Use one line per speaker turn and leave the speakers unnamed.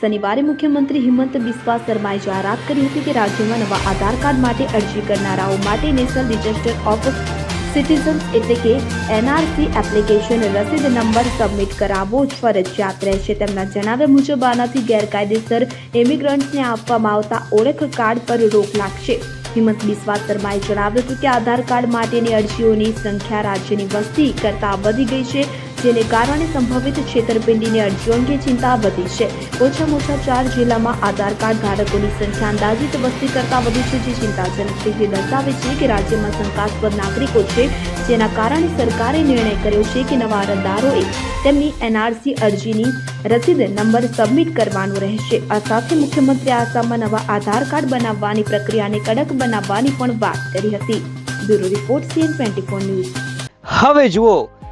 શનિવારે મુખ્યમંત્રી હિમંત બિસ્વા શર્માએ જાહેરાત કરી હતી કે રાજ્યમાં નવા આધાર કાર્ડ માટે અરજી કરનારાઓ માટે નેશનલ રજિસ્ટર ઓફ સિટીઝન્સ એટલે કે એનઆરસી એપ્લિકેશન રસીદ નંબર સબમિટ કરાવવો ફરજિયાત રહેશે. તેમના જણાવ્યા મુજબ, આનાથી ગેરકાયદેસર ઇમિગ્રન્ટ્સને આપવામાં આવતા ઓળખ કાર્ડ પર રોક લાગશે. હિમંત બિસ્વા શર્માએ જણાવ્યું હતું કે આધાર કાર્ડ માટેની અરજીઓની સંખ્યા રાજ્યની વસ્તી કરતાં વધી ગઈ છે. જેને કારણે સંભવિત છેતરપિંડીની અરજીઓ અંગે ચિંતા વધી છે. ઓછામાં ઓછા ચાર જિલ્લામાં આધાર કાર્ડ ધારકોની સંખ્યા અંદાજિત વસ્તી કરતાં વધુ છે, જે ચિંતાજનક છે. જે દર્શાવે છે કે રાજ્યમાં શંકાસ્પદ નાગરિકો છે, જેના કારણે સરકારે નિર્ણય કર્યો છે કે નવા અરજદારોએ તેમની એનઆરસી અરજીની રસીદ નંબર સબમિટ કરવાનો રહેશે. આ સાથે મુખ્યમંત્રી આસામમાં નવા આધાર કાર્ડ બનાવવાની પ્રક્રિયાને કડક બનાવવાની પણ વાત કરી હતી. Bureau report CN twenty news.
હવે જુઓ